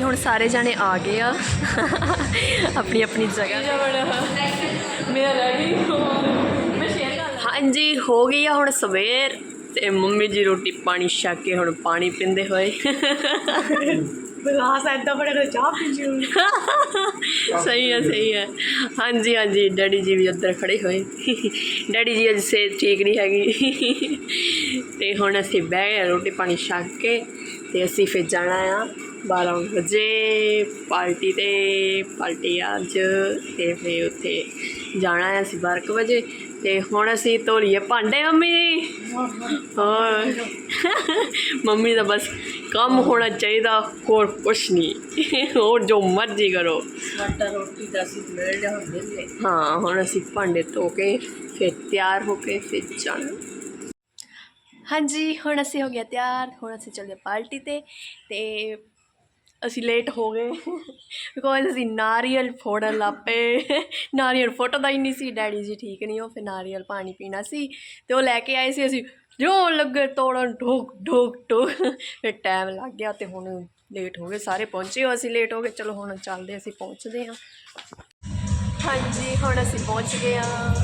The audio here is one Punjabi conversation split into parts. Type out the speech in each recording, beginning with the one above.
ਹਾਂਜੀ ਹੁਣ ਸਾਰੇ ਜਾਣੇ ਆ ਗਏ ਆ। ਆਪਣੀ ਆਪਣੀ ਜਗ੍ਹਾ ਮੇਰਾ ਮੈਂ ਸ਼ੇਅਰ ਕਰ ਹਾਂਜੀ ਹੋ ਗਈ ਆ ਹੁਣ ਸਵੇਰ ਤੇ ਮੰਮੀ ਜੀ ਰੋਟੀ ਪਾਣੀ ਛਕ ਕੇ ਹੁਣ ਪਾਣੀ ਪੀਂਦੇ ਹੋਏ। ਬਲਾਸ ਐਦਾਂ ਬੜੇ ਕਰ ਚਾਹ ਪੀ ਜੀ ਸਹੀ ਹੈ ਸਹੀ ਹੈ ਹਾਂਜੀ ਹਾਂਜੀ ਡੈਡੀ ਜੀ ਵੀ ਉੱਧਰ ਖੜੇ ਹੋਏ। ਡੈਡੀ ਜੀ ਅੱਜ ਸਿਹਤ ਠੀਕ ਨਹੀਂ ਹੈਗੀ। ਤੇ ਹੁਣ ਅਸੀਂ ਬਹਿ ਰੋਟੀ ਪਾਣੀ ਛਕ ਕੇ ਤੇ ਅਸੀਂ ਫਿਰ ਜਾਣਾ ਆ। 12 ਵਜੇ ਪਾਰਟੀ ਤੇ ਪਾਰਟੀ ਅੱਜ ਤੇ ਫਿਰ ਉੱਥੇ ਜਾਣਾ ਆ ਅਸੀਂ 12 ਵਜੇ ਤੇ ਹੁਣ ਅਸੀਂ ਧੋਲੀਏ ਭਾਂਡੇ ਮੰਮੀ ਹੋਰ। ਮੰਮੀ ਦਾ ਬਸ ਕੰਮ ਹੋਣਾ ਚਾਹੀਦਾ ਹੋਰ ਕੁਛ ਨਹੀਂ। ਹੋਰ ਜੋ ਮਰਜ਼ੀ ਕਰੋ। ਸਾਡਾ ਰੋਟੀ ਦਾ ਸੀ ਮਿਲ ਜਾ ਹੁੰਦੇ ਨੇ। ਹਾਂ ਹੁਣ ਅਸੀਂ ਭਾਂਡੇ ਧੋ ਕੇ ਫਿਰ ਤਿਆਰ ਹੋ ਕੇ ਫਿਰ ਜਾਣਾ। ਹਾਂਜੀ ਹੁਣ ਅਸੀਂ ਹੋ ਗਿਆ ਤਿਆਰ ਹੁਣ ਅਸੀਂ ਚੱਲੇ ਪਾਰਟੀ ਤੇ ਤੇ ਅਸੀਂ ਲੇਟ ਹੋ ਗਏ। ਬਿਕੋਜ਼ ਅਸੀਂ ਨਾਰੀਅਲ ਫੋੜਨ ਲੱਪੇ ਨਾਰੀਅਲ ਫੋਟੋ ਹੀ ਨਹੀਂ ਸੀ। ਡੈਡੀ ਜੀ ਠੀਕ ਨਹੀਂ, ਉਹ ਫਿਰ ਨਾਰੀਅਲ ਪਾਣੀ ਪੀਣਾ ਸੀ ਤੇ ਉਹ ਲੈ ਕੇ ਆਏ ਸੀ ਅਸੀਂ। ਜੋ ਲੱਗੇ ਤੋੜਨ ਠੋਕ ਢੋਕ ਠੋਕ ਫਿਰ ਟਾਈਮ ਲੱਗ ਗਿਆ ਤੇ ਹੁਣ ਲੇਟ ਹੋ ਗਏ। ਸਾਰੇ ਪਹੁੰਚੇ ਹੋ ਅਸੀਂ। ਲੇਟ ਹੋ ਗਏ। ਚਲੋ ਹੁਣ ਚੱਲਦੇ ਅਸੀਂ ਪਹੁੰਚਦੇ ਹਾਂ। ਹਾਂਜੀ, ਹੁਣ ਅਸੀਂ ਪਹੁੰਚ ਗਏ ਆ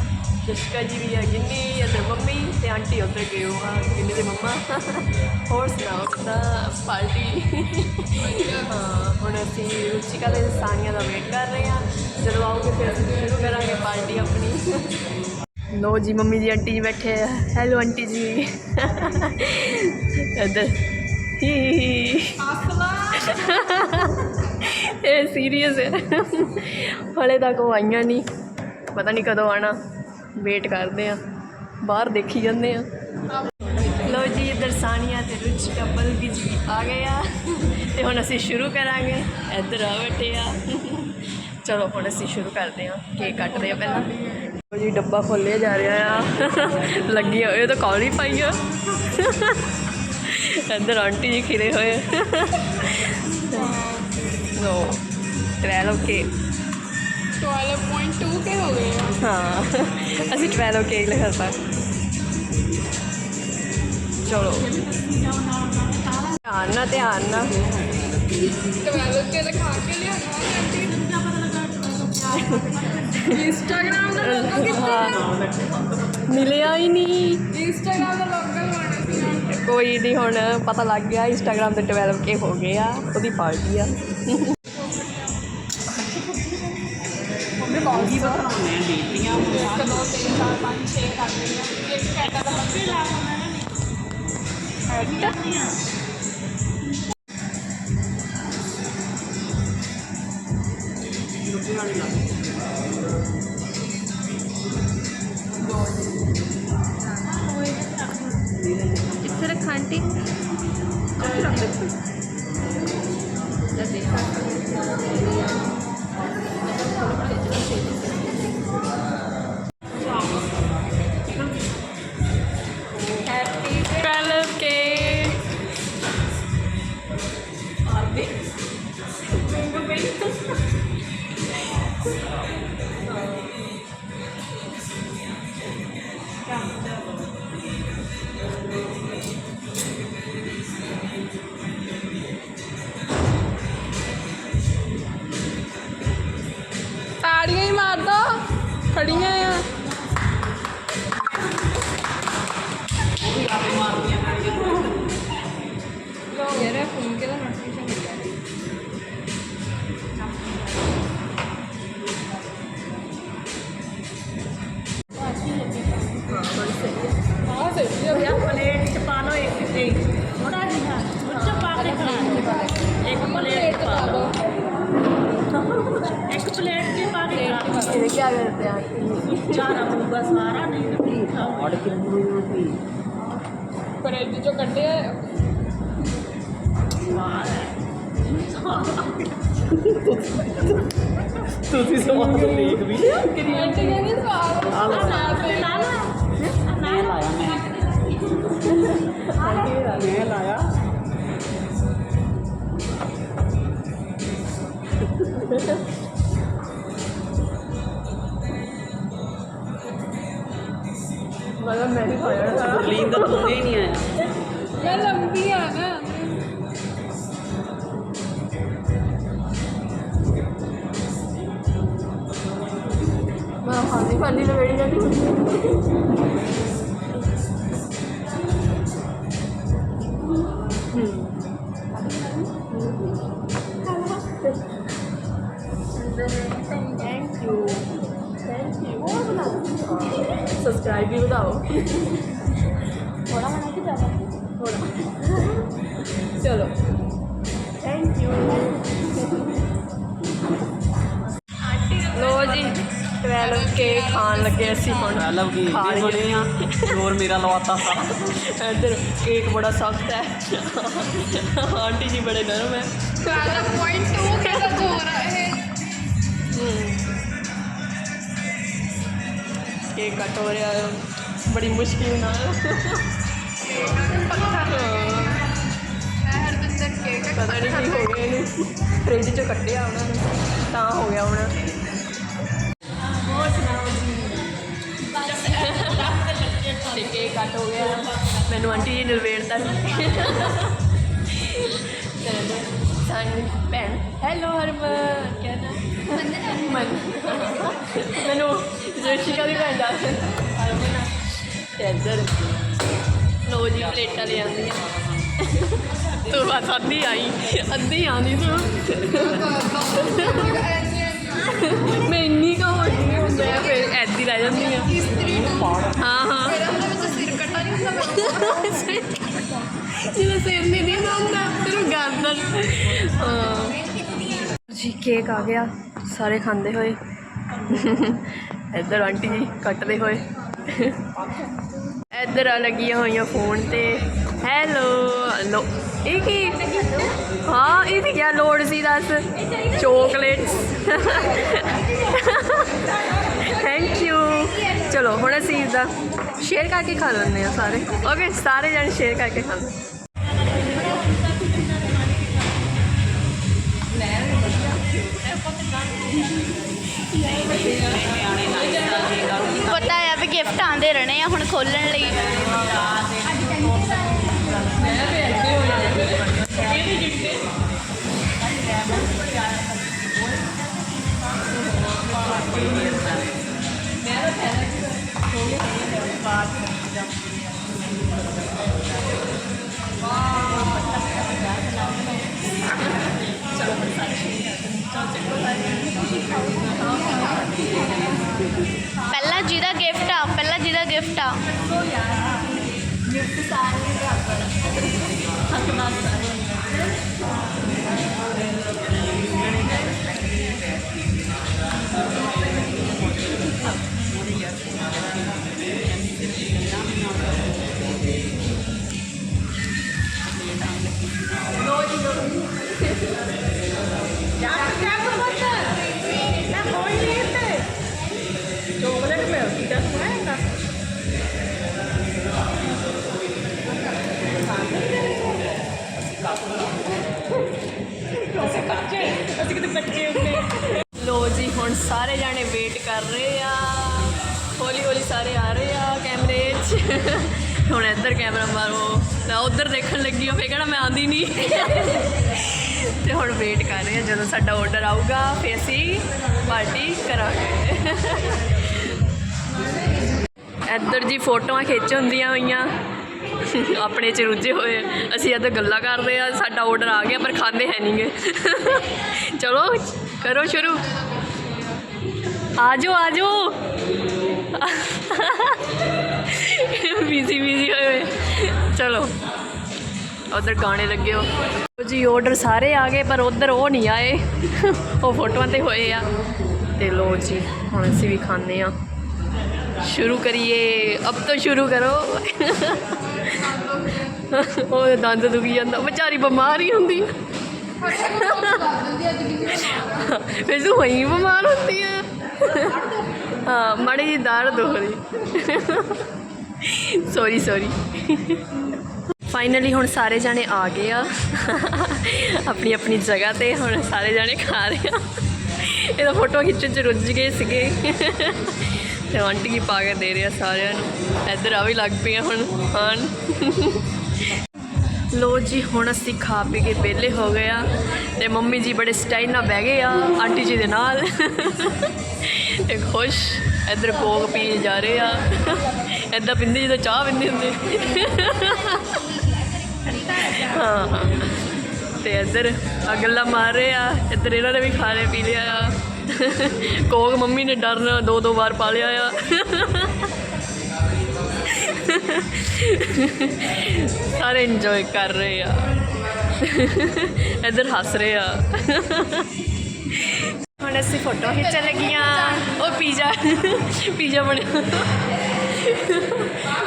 ਜਸ਼ਕਾ ਜੀ ਵੀ ਆ ਗਿੰਨੀ ਅਤੇ ਮੰਮੀ ਤੇ ਆਂਟੀ ਉੱਧਰ ਗਏ ਹੋ ਆ ਗਿੰਨੀ ਦੇ ਮੰਮਾ? ਹੋਰ ਸੁਣਾਓ, ਕਿੱਦਾਂ ਪਾਰਟੀ? ਹਾਂ, ਹੁਣ ਅਸੀਂ ਰੁਚਿਕਾ ਦੇ ਸਾਨੀਆਂ ਦਾ ਵੇਟ ਕਰ ਰਹੇ ਆ ਜਦੋਂ ਆਓਗੇ ਫਿਰ ਅਸੀਂ ਸ਼ੁਰੂ ਕਰਾਂਗੇ ਪਾਰਟੀ ਆਪਣੀ। ਲੋ ਜੀ, ਮੰਮੀ ਜੀ ਆਂਟੀ ਜੀ ਬੈਠੇ ਆ। ਹੈਲੋ ਆਂਟੀ ਜੀ। ਇੱਧਰ। ਹੀ ਇਹ ਸੀਰੀਅਸ ਹੈ। ਹਲੇ ਤੱਕ ਉਹ ਆਈਆਂ ਨਹੀਂ। ਪਤਾ ਨਹੀਂ ਕਦੋਂ ਆਣਾ ਵੇਟ ਕਰਦੇ ਆ। ਬਾਹਰ ਦੇਖੀ ਜਾਂਦੇ ਆ। ਲੋ ਜੀ, ਇਧਰ ਸਾਨੀਆ ਤੇ ਰੁਚ ਕਪਲ ਵੀ ਆ ਗਏ ਆ। ਤੇ ਹੁਣ ਅਸੀਂ ਸ਼ੁਰੂ ਕਰਾਂਗੇ। ਇੱਧਰ ਆ ਬੈਠੇ ਆ। ਚਲੋ, ਹੁਣ ਅਸੀਂ ਸ਼ੁਰੂ ਕਰਦੇ ਆ। ਕੇਕ ਕੱਟ ਰਹੇ ਆ ਪਹਿਲਾਂ। ਲੋ ਜੀ, ਡੱਬਾ ਖੋਲੇ ਜਾ ਰਿਹਾ ਆ। ਲੱਗੀ ਹੋਏ ਤਾਂ ਕਾਲ ਹੀ ਪਾਈ ਆ। ਇੱਧਰ ਆਂਟੀ ਜੀ ਖਿਰੇ ਹੋਏ No. 12 के 12.2 के हो गए। हाँ। असं 12 के लिखा था। ਚਲੋ ਧਿਆਨ ਨਾਲ ਧਿਆਨ ਨਾਲ 12 ਤੇ ਲਿਖਾ ਕੇ ਲਿਆਉਣਾ ਇੰਸਟਾਗ੍ਰਾਮ ਦਾ ਲੋਗੋ ਕਿੱਥੇ ਮਿਲਿਆ ਹੀ ਨਹੀਂ ਇੰਸਟਾਗ੍ਰਾਮ ਦਾ ਲੋਗੋ ਲਾਉਣਾ ਕੋਈ ਨਹੀਂ ਹੁਣ ਪਤਾ ਲੱਗ ਗਿਆ ਇੰਸਟਾਗ੍ਰਾਮ ਦੇ 12 ਕੇ ਹੋ ਗਏ ਆ ਉਹਦੀ ਪਾਰਟੀ ਆ ਇੱਕ ਦੋ ਤਿੰਨ ਚਾਰ ਪੰਜ ਛੇ ਕਰ ਲਈਆਂ ਇੱਕ ਘੰਟਾ ਦਾ ਬੱਚੇ ਲਾ ਕਿੱਥੇ ਯਾਰ ਫੋਨ ਕਿਹਦਾ ਨੋਟੀਫਿਕੇਸ਼ਨ ਤੁਸੀਂ ਸਵਾਦ ਦੇਖ ਵੀ ਆਂਟੀ ਕਹਿੰਦੀ ਸਵਾਦ ਆ ਨਾ ਮੈਂ ਲਾਇਆ ਮੈਂ ਮੈਂ ਲਾਇਆ ਮਤਲਬ ਮੈਂ ਵੀ ਖਾਇਆ। ਗੁਰਲੀਨ ਦਾ ਤੂੰ ਹੀ ਨਹੀਂ ਆਇਆ। ਮੈਂ ਲੰਬੀ ਆ ਨਾ। ਫਾਨੀ ਫਾਨੀ ਲਵੇੜੀ ਜਾਂਦੀ ਥੈਂਕ ਯੂ ਥੈਂਕ ਯੂ ਹੋਰ ਬਣਾਓ ਸਬਸਕ੍ਰਾਈਬ ਵੀ ਵਧਾਓ ਥੋੜਾ ਬਣਾ ਕੇ 12 ਕੇ ਖਾਣ ਲੱਗੇ ਅਸੀਂ ਹੁਣ ਮਤਲਬ ਕੀ? ਖਾ ਲਈਏ। ਬਣੇ ਆ ਜ਼ੋਰ ਮੇਰਾ ਲਵਾਤਾ। ਸਾਰਾ ਇੱਧਰ ਕੇਕ ਬੜਾ ਸਖਤ ਹੈ। ਆਂਟੀ ਜੀ ਬੜੇ ਨਰਮ ਹੈ। ਵਾਲਾ ਪੁਆਇੰਟ 2 ਕਿਹਦਾ ਜ਼ੋਰ ਆ ਇਹ? ਕੇਕ ਕੱਟ ਹੋ ਰਿਹਾ। ਹੈ ਬੜੀ ਮੁਸ਼ਕਿਲ ਨਾਲ। ਪਤਾ ਨਹੀਂ ਕੀ ਹੋ ਗਿਆ ਇਹਨੂੰ। ਫ੍ਰਿਜ ਚੋਂ ਕੱਢਿਆ ਉਹਨਾਂ ਨੇ। ਤਾਂ ਹੋ ਗਿਆ ਹੁਣ। ਤੇ ਕੇਕ ਕੱਟ ਹੋ ਗਿਆ। ਮੈਨੂੰ ਆਂਟੀ ਜੀ ਨਿਲਵੇੜਤਾ ਸਾਨੀ ਭੈਣ। ਹੈਲੋ ਹਰਮਨ। ਕਹਿਣਾ ਮਨ ਮੈਨੂੰ ਜੋਸ਼ਿਕਾ ਦੀ ਭੈਣ ਦਾ। ਹਰਮਨ ਤੇ ਲੋ ਜੀ, ਪਲੇਟਾਂ ਲੈ ਆਉਂਦੀਆਂ ਤੂੰ ਬਸ ਅੱਧੀ ਆਈ। ਅੱਧੀ ਆਉਂਦੀ ਤੂੰ। ਮੈਂ ਇੰਨੀ ਕਾ ਹੋ ਗਈ ਮੈਂ ਫਿਰ ਐਦੀ ਰਹਿ ਜਾਂਦੀ ਆ। ਹਾਂ ਹਾਂ। ਹੁੰਦਾ ਸਿਰ ਨਹੀਂ ਨਹੀਂ ਹੁੰਦਾ ਤੇਰੇ ਗਰਦਨ ਹਾਂ ਜੀ ਕੇਕ ਆ ਗਿਆ। ਸਾਰੇ ਖਾਂਦੇ ਹੋਏ। ਇੱਧਰ ਆਂਟੀ ਜੀ ਕੱਟਦੇ ਹੋਏ। ਇੱਧਰ ਆ ਲੱਗੀਆਂ ਹੋਈਆਂ ਫੋਨ ਤੇ। ਹੈਲੋ ਲੋ ਇਹ ਕੀ? ਹਾਂ, ਇਹ ਵੀ ਕਿਆ ਲੋੜ ਸੀ ਦੱਸ? ਚੋਕਲੇਟਸ ਥੈਂਕ ਯੂ ਚਲੋ, ਹੁਣ ਅਸੀਂ ਇਸਦਾ ਸ਼ੇਅਰ ਕਰਕੇ ਖਾ ਲੈਂਦੇ ਆ ਸਾਰੇ। ਓਕੇ ਸਾਰੇ ਜਣੇ ਸ਼ੇਅਰ ਕਰਕੇ ਖਾ ਲਓ। ਪਤਾ ਹੈ ਵੀ ਗਿਫਟ ਆਉਂਦੇ ਰਹਿਣੇ ਆ ਹੁਣ ਖੋਲਣ ਲਈ। ਪਹਿਲਾਂ ਜਿਹਦਾ ਗਿਫਟ ਆ ਪਹਿਲਾਂ ਜਿਹਦਾ ਗਿਫਟ ਆ। ਚੋਕਲੇਟ ਅਸੀਂ ਕਿਤੇ ਲੋ ਜੀ, ਹੁਣ ਸਾਰੇ ਜਾਣੇ ਵੇਟ ਕਰ ਰਹੇ ਆ। ਹੌਲੀ ਹੌਲੀ ਸਾਰੇ ਆ ਰਹੇ ਆ ਕੈਮਰੇ 'ਚ। ਹੁਣ ਇੱਧਰ ਕੈਮਰਾ ਮਾਰੋ। ਮੈਂ ਉੱਧਰ ਦੇਖਣ ਲੱਗੀ ਹਾਂ ਫੇਰ ਕਹਿਣਾ ਮੈਂ ਆਂਦੀ ਨਹੀਂ। ਤੇ ਹੁਣ ਵੇਟ ਕਰ ਰਹੇ ਆ, ਜਦੋਂ ਸਾਡਾ ਆਰਡਰ ਆਊਗਾ, ਫੇਰ ਅਸੀਂ ਪਾਰਟੀ ਕਰਾਂਗੇ। ਇੱਧਰ ਜੀ ਫੋਟੋਆਂ ਖਿੱਚ ਹੁੰਦੀਆਂ ਹੋਈਆਂ। ਆਪਣੇ ਚ ਰੁੱਝੇ ਹੋਏ ਅਸੀਂ ਇੱਧਰ ਗੱਲਾਂ ਕਰਦੇ ਆ, ਸਾਡਾ ਆਰਡਰ ਆ ਗਿਆ, ਪਰ ਖਾਂਦੇ ਹੈ ਨਹੀਂਗੇ ਚਲੋ, ਕਰੋ ਸ਼ੁਰੂ। ਆਜੋ ਆਜੋ। ਬੀਜ਼ੀ ਬੀਜ਼ੀ ਹੋਏ ਹੋਏ। ਚਲੋ, ਉਧਰ ਗਾਣੇ ਲੱਗੇ ਹੋ। ਜੀ ਆਰਡਰ ਸਾਰੇ ਆ ਗਏ, ਪਰ ਉਧਰ ਉਹ ਨਹੀਂ ਆਏ। ਉਹ ਫੋਟੋਆਂ ਤੇ ਹੋਏ ਆ। ਤੇ ਲੋ ਜੀ, ਹੁਣ ਅਸੀਂ ਵੀ ਖਾਂਦੇ ਆ ਸ਼ੁਰੂ ਕਰੀਏ। ਅਬ ਤੋਂ ਸ਼ੁਰੂ ਕਰੋ। ਉਹ ਦੰਦ ਦੁਖੀ ਜਾਂਦਾ। ਵਿਚਾਰੀ ਬਿਮਾਰ ਹੀ ਹੁੰਦੀ ਆ ਫਿਰ ਤੂੰ ਵਹੀਂ ਬਿਮਾਰ ਹੁੰਦੀ ਆ ਹਾਂ, ਮਾੜੀ ਜਿਹੀ ਦਾੜ ਦੁਖਦੀ। ਸੌਰੀ ਸੌਰੀ ਫਾਈਨਲੀ ਹੁਣ ਸਾਰੇ ਜਾਣੇ ਆ ਗਏ ਆ। ਆਪਣੀ ਆਪਣੀ ਜਗ੍ਹਾ ਤੇ ਹੁਣ ਸਾਰੇ ਜਾਣੇ ਖਾ ਰਹੇ ਆ। ਇਹਦਾ ਫੋਟੋ ਖਿੱਚਣ ਚ ਰੁੱਝ ਗਏ ਸੀਗੇ। ਤੇ ਆਂਟੀ ਕੀ ਪਾ ਕੇ ਦੇ ਰਿਹਾ ਸਾਰਿਆਂ ਨੂੰ। ਇੱਧਰ ਆ ਵੀ ਲੱਗ ਪਈਆਂ ਹੁਣ, ਖਾਣ। ਲੋ ਜੀ, ਹੁਣ ਅਸੀਂ ਖਾ ਪੀ ਕੇ ਵਿਹਲੇ ਹੋ ਗਏ ਆ ਤੇ ਮੰਮੀ ਜੀ ਬੜੇ ਸਟਾਈਲ ਨਾਲ ਬਹਿ ਗਏ ਆ, ਆਂਟੀ ਜੀ ਦੇ ਨਾਲ। ਤੇ ਖੁਸ਼, ਇੱਧਰ ਕੋਕ ਪੀ ਜਾ ਰਹੇ ਆ। ਇੱਦਾਂ ਪਿੰਦੇ ਜਦੋਂ ਚਾਹ ਪਿੰਦੇ ਹੁੰਦੇ। ਹਾਂ ਹਾਂ। ਤੇ ਇੱਧਰ ਆ ਗੱਲਾਂ ਮਾਰ ਰਹੇ ਆ, ਇੱਧਰ ਇਹਨਾਂ ਨੇ ਵੀ ਖਾ ਲਿਆ, ਪੀ ਲਿਆ ਆ। ਕੋਕ ਮੰਮੀ ਨੇ ਡਰਨਾ ਦੋ ਦੋ ਵਾਰ ਪਾ ਲਿਆ ਆ। ਸਾਰੇ ਇੰਜੋਏ ਕਰ ਰਹੇ ਆ। ਇੱਧਰ ਹੱਸ ਰਹੇ ਆ। ਹੁਣ ਅਸੀਂ ਫੋਟੋ ਖਿੱਚਣ ਲੱਗੀਆਂ। ਉਹ ਪੀਜ਼ਾ ਪੀਜ਼ਾ ਬਣਿਆ।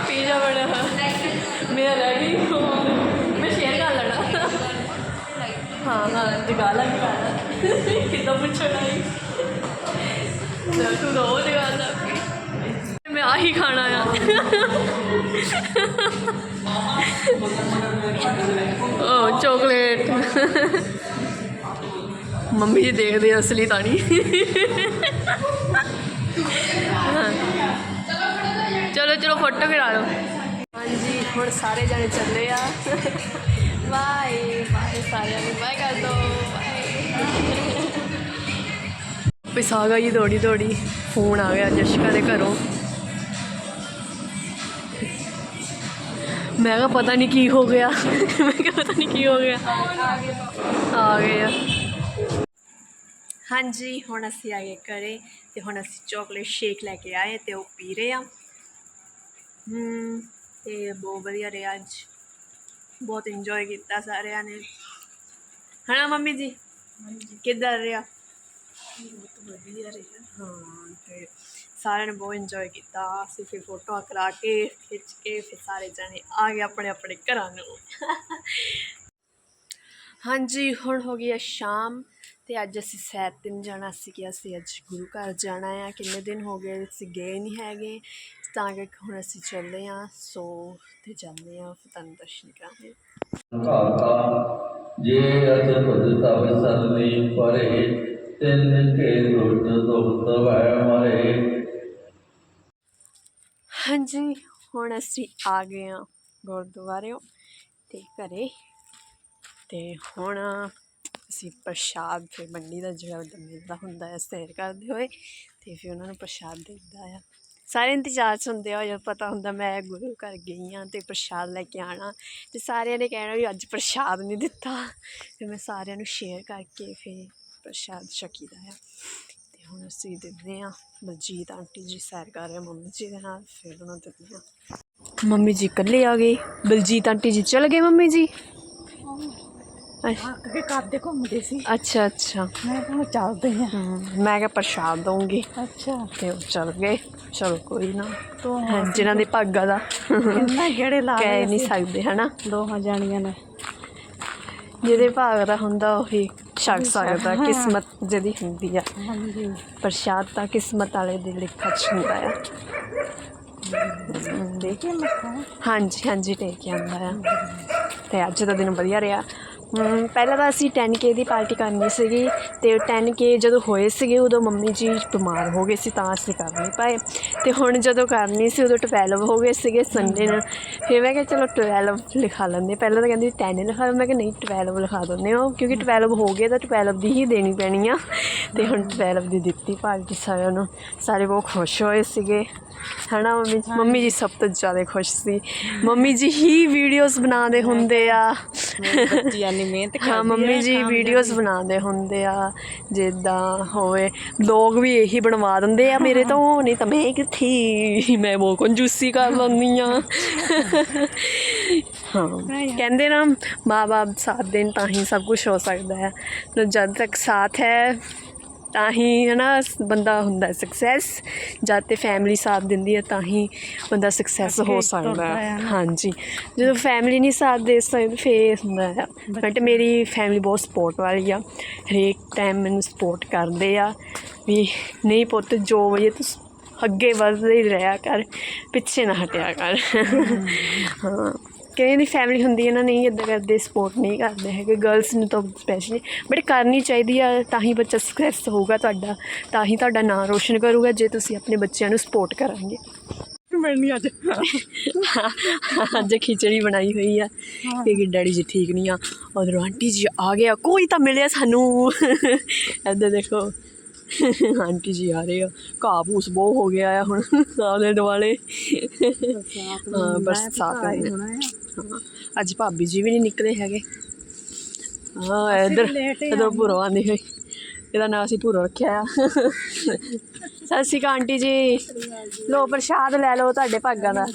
ਪੀਜ਼ਾ ਬਣਿਆ। ਮੇਰਾ ਰਹਿ ਗਈ। ਮੈਂ ਸ਼ੇਅਰ ਕਰ ਲੈਣਾ। ਹਾਂ ਹਾਂ, ਜਗਾ ਲਾ ਕਿਦਾਂ ਪੁੱਛਣਾ ਹੈ ਤੂੰ ਤਾਂ ਉਹ ਜਗਾ ਲਾ ਮੈਂ ਆਹੀ ਖਾਣਾ ਆ ਓ ਚਾਕਲੇਟ ਮੰਮੀ ਜੀ ਦੇਖਦੇ ਆ ਅਸਲੀ ਤਾਂ ਨਹੀਂ ਚਲੋ ਚਲੋ, ਫੋਟੋ ਕਰਾ ਲਓ। ਹਾਂਜੀ, ਹੁਣ ਸਾਰੇ ਜਾਣੇ ਚੱਲੇ ਆ। ਬਾਏ ਬਾਏ ਸਾਰਿਆਂ ਨੂੰ। ਬਾਏ ਕਰ ਦੋ। ਪਿਸ ਆ ਗਈ ਦੌੜੀ ਦੌੜੀ ਫੋਨ ਆ ਗਿਆ ਜਸ਼ਕਾ ਦੇ ਘਰੋਂ। ਮੈਂ ਕਿਹਾ ਪਤਾ ਨਹੀਂ ਕੀ ਹੋ ਗਿਆ। ਮੈਂ ਕਿਹਾ ਪਤਾ ਨਹੀਂ ਕੀ ਹੋ ਗਿਆ। ਆ ਗਏ ਆ। ਹਾਂਜੀ ਹੁਣ ਅਸੀਂ ਆ ਗਏ ਘਰੇ ਤੇ ਹੁਣ ਅਸੀਂ ਚਾਕਲੇਟ ਸ਼ੇਕ ਲੈ ਕੇ ਆਏ ਤੇ ਉਹ ਪੀ ਰਹੇ ਆ। ਹਮ ਤੇ ਬਹੁਤ ਵਧੀਆ ਰਿਹਾ ਅੱਜ। ਬਹੁਤ ਇੰਜੋਏ ਕੀਤਾ ਸਾਰਿਆਂ ਨੇ। ਹਨਾ ਮੰਮੀ ਜੀ? ਕਿੱਦਾਂ ਰਿਹਾ? ਬਹੁਤ ਵਧੀਆ ਰਿਹਾ। ਹਾਂ ਤੇ ਸਾਰਿਆਂ ਨੇ ਬਹੁਤ ਇੰਜੋਏ ਕੀਤਾ। ਅਸੀਂ ਫਿਰ ਫੋਟੋਆਂ ਕਰਾ ਕੇ ਖਿੱਚ ਕੇ ਫਿਰ ਸਾਰੇ ਜਣੇ ਆ ਗਏ ਆਪਣੇ ਆਪਣੇ ਘਰਾਂ ਨੂੰ। ਹਾਂਜੀ ਹੁਣ ਹੋ ਗਈ ਹੈ ਸ਼ਾਮ ਤੇ ਅੱਜ ਅਸੀਂ ਸੈਰ ਤਿੰਨ ਜਾਣਾ ਸੀ ਕਿ ਅਸੀਂ ਅੱਜ ਗੁਰੂ ਘਰ ਜਾਣਾ ਆ। ਕਿੰਨੇ ਦਿਨ ਹੋ ਗਏ ਅਸੀਂ ਗਏ ਨਹੀਂ ਹੈਗੇ। ਤਾਂ ਕਿ ਹੁਣ ਅਸੀਂ ਚੱਲੇ ਆ ਸੋ ਤੇ ਜਾਂਦੇ ਆ ਫਿਰ ਤੁਹਾਨੂੰ ਦਰਸ਼ਨ ਕਰਾਂਗੇ। ਜੇ ਅਜ ਭਜ ਤਬ ਸਰਨੀ ਪਰੇ ਤਿੰਨ ਕੇ ਦੁੱਧ ਦੁਖਤ ਵੈ ਮਰੇ। ਹਾਂਜੀ, ਹੁਣ ਅਸੀਂ ਆ ਗਏ ਆ ਗੁਰਦੁਆਰਿਓਂ ਤੇ ਘਰੇ। ਤੇ ਹੁਣ ਅਸੀਂ ਪ੍ਰਸ਼ਾਦ ਫਿਰ ਮੰਡੀ ਦਾ ਜਿਹੜਾ ਉਦੋਂ ਮਿਲਦਾ ਹੁੰਦਾ ਹੈ, ਸੈਰ ਕਰਦੇ ਹੋਏ ਤੇ ਫਿਰ ਉਹਨਾਂ ਨੂੰ ਪ੍ਰਸ਼ਾਦ ਦੇਈਦਾ ਆ। ਸਾਰੇ ਇੰਤਜ਼ਾਰ 'ਚ ਹੁੰਦੇ ਆ ਜਦੋਂ ਪਤਾ ਹੁੰਦਾ ਮੈਂ ਗੁਰੂ ਘਰ ਗਈ ਆ ਤੇ ਪ੍ਰਸ਼ਾਦ ਲੈ ਕੇ ਆਣਾ ਤੇ ਸਾਰਿਆਂ ਨੇ ਕਹਿਣਾ ਵੀ ਅੱਜ ਪ੍ਰਸ਼ਾਦ ਨਹੀਂ ਦਿੱਤਾ। ਫਿਰ ਮੈਂ ਸਾਰਿਆਂ ਨੂੰ ਸ਼ੇਅਰ ਕਰਕੇ ਫਿਰ ਪ੍ਰਸ਼ਾਦ ਛਕੀਦਾ ਆ ਤੇ ਹੁਣ ਅਸੀਂ ਦਿੰਦੇ ਆ ਬਲਜੀਤ ਆਂਟੀ ਜੀ ਸੈਰ ਕਰ ਰਹੇ ਮੰਮੀ ਜੀ ਦੇ ਨਾਲ ਫਿਰ ਉਹਨਾਂ ਦਿੰਦੇ ਆ ਮੰਮੀ ਜੀ ਇਕੱਲੇ ਆ ਗਏ ਬਲਜੀਤ ਆਂਟੀ ਜੀ ਚਲ ਗਏ ਮੰਮੀ ਜੀ? ਹੱਕ ਕੇ ਕਰਦੇ ਘੁੰਮਦੇ ਸੀ। ਅੱਛਾ ਅੱਛਾ। ਮੈਂ ਕਿਹਾ ਚੱਲਦੇ ਆ ਮੈਂ ਕਿਹਾ ਪ੍ਰਸ਼ਾਦ ਦਊਂਗੀ ਅੱਛਾ। ਤੇ ਉਹ ਚਲ ਗਏ। ਚਲੋ ਕੋਈ ਨਾ। ਤੂੰ ਜਿਨ੍ਹਾਂ ਦੀ ਭਾਗਾ ਦਾ। ਇੰਨਾ ਗੇੜੇ ਲਾ ਕਹਿ ਨਹੀਂ ਸਕਦੇ ਹਨਾ? ਦੋਹਾਂ ਜਾਣੀਆਂ ਨੇ। ਜਿਹਦੇ ਭਾਗ ਦਾ ਹੁੰਦਾ ਉਹੀ। ਛਕ ਸਕਦਾ ਕਿਸਮਤ ਜਿਹਦੀ ਹੁੰਦੀ ਆ। ਹਾਂਜੀ। ਪ੍ਰਸ਼ਾਦ ਤਾਂ ਕਿਸਮਤ ਵਾਲੇ ਦੇ ਲਿਖਾ ਚ ਹੁੰਦਾ ਆ। ਦੇਖੇ ਮੱਥਾ ਹਾਂਜੀ ਹਾਂਜੀ ਟੇਕ ਆਂਦਾ ਆ। ਤੇ ਅੱਜ ਦਾ ਦਿਨ ਵਧੀਆ ਰਿਹਾ। ਪਹਿਲਾਂ ਤਾਂ ਅਸੀਂ 10K ਦੀ ਪਾਰਟੀ ਕਰਨੀ ਸੀਗੀ ਅਤੇ ਟੈਨ ਕੇ ਜਦੋਂ ਹੋਏ ਸੀਗੇ ਉਦੋਂ ਮੰਮੀ ਜੀ ਬਿਮਾਰ ਹੋ ਗਏ ਸੀ ਤਾਂ ਅਸੀਂ ਕਰ ਨਹੀਂ ਪਾਏ ਅਤੇ ਹੁਣ ਜਦੋਂ ਕਰਨੀ ਸੀ ਉਦੋਂ 12 ਹੋ ਗਏ ਸੀਗੇ ਸੰਡੇ ਨੂੰ। ਫਿਰ ਮੈਂ ਕਿਹਾ ਚਲੋ 12 ਲਿਖਾ ਲੈਂਦੇ ਪਹਿਲਾਂ ਤਾਂ ਕਹਿੰਦੀ ਟੈਨ ਲਿਖਾ। ਮੈਂ ਕਿਹਾ ਨਹੀਂ 12 ਲਿਖਾ ਦਿੰਦੇ ਹੋ। ਕਿਉਂਕਿ 12 ਹੋ ਗਏ ਤਾਂ 12 ਦੀ ਹੀ ਦੇਣੀ ਪੈਣੀ ਆ। ਅਤੇ ਹੁਣ 12 ਦੀ ਦਿੱਤੀ ਪਾਰਟੀ ਸਾਰਿਆਂ ਨੂੰ। ਸਾਰੇ ਬਹੁਤ ਖੁਸ਼ ਹੋਏ ਸੀਗੇ। ਹਨਾ ਮੰਮੀ ਮੰਮੀ ਜੀ ਸਭ ਤੋਂ ਜ਼ਿਆਦਾ ਖੁਸ਼ ਸੀ। ਮੰਮੀ ਜੀ ਹੀ ਵੀਡੀਓਜ਼ ਬਣਾਉਂਦੇ ਹੁੰਦੇ ਆ। ਬੱਚਿਆਂ ਨੇ ਮਿਹਨਤ ਹਾਂ ਮੰਮੀ ਜੀ ਵੀਡੀਓਜ਼ ਬਣਾਉਂਦੇ ਹੁੰਦੇ ਆ ਜਿੱਦਾਂ ਹੋਵੇ ਲੋਕ ਵੀ ਇਹੀ ਬਣਵਾ ਦਿੰਦੇ ਆ ਮੇਰੇ ਤੋਂ ਨਹੀਂ ਤਾਂ ਮੈਂ ਕਿੱਥੇ ਮੈਂ ਬਹੁਤ ਕੰਜੂਸੀ ਕਰ ਲੈਂਦੀ ਆ ਹਾਂ ਕਹਿੰਦੇ ਨਾ ਮਾਂ-ਬਾਪ ਸਾਥ ਦੇਣ ਤਾਂ ਹੀ ਸਭ ਕੁਝ ਹੋ ਸਕਦਾ ਹੈ। ਜਦ ਤੱਕ ਸਾਥ ਹੈ ਤਾਂ ਹੀ ਹੈ ਨਾ ਬੰਦਾ ਹੁੰਦਾ ਸਕਸੈਸ ਜਦ ਤੇ ਫੈਮਿਲੀ ਸਾਥ ਦਿੰਦੀ ਹੈ ਤਾਂ ਹੀ ਬੰਦਾ ਸਕਸੈਸ ਹੋ ਸਕਦਾ ਹੈ। ਹਾਂਜੀ। ਜਦੋਂ ਫੈਮਿਲੀ ਨਹੀਂ ਸਾਥ ਦੇ ਸਕਦੀ ਫੇਰ ਹੁੰਦਾ ਹੈ। ਬਟ ਮੇਰੀ ਫੈਮਿਲੀ ਬਹੁਤ ਸਪੋਰਟ ਵਾਲੀ ਆ। ਹਰੇਕ ਟਾਈਮ ਮੈਨੂੰ ਸਪੋਰਟ ਕਰਦੇ ਆ। ਵੀ ਨਹੀਂ ਪੁੱਤ ਜੋ ਵਜੇ ਤੂੰ ਅੱਗੇ ਵੱਧਦੇ ਹੀ ਰਿਹਾ ਕਰ ਪਿੱਛੇ ਨਾ ਹਟਿਆ ਕਰ। ਹਾਂ। ਕਈ ਦੀ ਫੈਮਿਲੀ ਹੁੰਦੀ ਹੈ ਨਾ ਨਹੀਂ ਇੱਦਾਂ ਕਰਦੇ ਸਪੋਰਟ ਨਹੀਂ ਕਰਦੇ ਹੈਗੇ ਗਰਲਸ ਨੂੰ ਤਾਂ ਸਪੈਸ਼ਲੀ ਬਟ ਕਰਨੀ ਚਾਹੀਦੀ ਆ ਤਾਂ ਹੀ ਬੱਚਾ ਸਕਸੈਸ ਹੋਊਗਾ ਤੁਹਾਡਾ ਤਾਂ ਹੀ ਤੁਹਾਡਾ ਨਾਂ ਰੋਸ਼ਨ ਕਰੂਗਾ ਜੇ ਤੁਸੀਂ ਆਪਣੇ ਬੱਚਿਆਂ ਨੂੰ ਸਪੋਰਟ ਕਰਾਂਗੇ। ਮੈਨੂੰ ਅੱਜ। ਅੱਜ ਖਿਚੜੀ ਬਣਾਈ ਹੋਈ ਆ ਕਿਉਂਕਿ ਡੈਡੀ ਜੀ ਠੀਕ ਨਹੀਂ ਆ ਉਧਰੋਂ ਆਂਟੀ ਜੀ ਆ ਗਿਆ ਕੋਈ ਤਾਂ ਮਿਲਿਆ ਸਾਨੂੰ। ਇੱਧਰ ਦੇਖੋ ਆਂਟੀ ਜੀ ਆ ਰਹੇ ਆ ਘਾਹ ਫੂਸ ਬਹੁਤ ਹੋ ਗਿਆ ਆ ਹੁਣ ਆਲੇ ਦੁਆਲੇ। ਹਾਂ ਬਰਸਾਤ ਆ ਰਹੀ ਹੈ। ਹਾਂ, ਅੱਜ ਭਾਬੀ ਜੀ ਵੀ ਨਹੀਂ ਨਿਕਲੇ ਹੈਗੇ। ਹਾਂ ਇਧਰ ਇਧਰ ਭੂਰੋ ਆਂਦੀ ਹੋਈ। ਇਹਦਾ ਨਾਂ ਅਸੀਂ ਭੂਰੋ ਰੱਖਿਆ ਆ। ਸਤਿ ਸ਼੍ਰੀ ਅਕਾਲ ਆਂਟੀ ਜੀ। ਲੋ ਪ੍ਰਸ਼ਾਦ ਲੈ ਲਓ ਤੁਹਾਡੇ ਭਾਗਾਂ ਦਾ।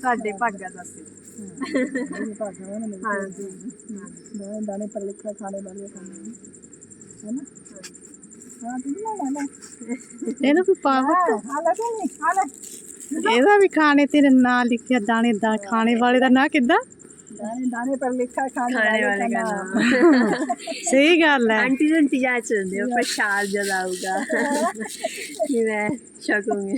ਤੁਹਾਡੇ ਭਾਗਾਂ ਦਾ। ਸੀ ਹਾਂਜੀ ਦਾਣੇ ਪਰ ਲਿਖਾ ਖਾਣੇ ਵਾਲੇ ਖਾਣੇ ਇਹਨੂੰ ਵੀ ਪਾ ਹਾਲੇ ਤੂੰ ਨਹੀਂ ਹਾਲੇ ਇਹਦਾ ਵੀ ਖਾਣੇ ਤੇ ਨਾਂ ਲਿਖਿਆ ਦਾਣੇ ਦਾ ਖਾਣੇ ਵਾਲੇ ਦਾ ਨਾਂ ਕਿੱਦਾਂ? ਦਾਣੇ ਦਾਣੇ ਪਰ ਲਿਖਾ ਖਾਣੇ ਖਾਣੇ ਵਾਲੇ ਦਾ ਨਾਮ ਸਹੀ ਗੱਲ ਹੈ। ਆਂਟੀ ਦੇ ਇੰਤਜ਼ਾਰ ਚ ਹੁੰਦੇ ਹੋ। ਪ੍ਰਸ਼ਾਦ ਜਦ ਆਊਗਾ। ਕਿ ਮੈਂ ਛਕੂੰਗੀ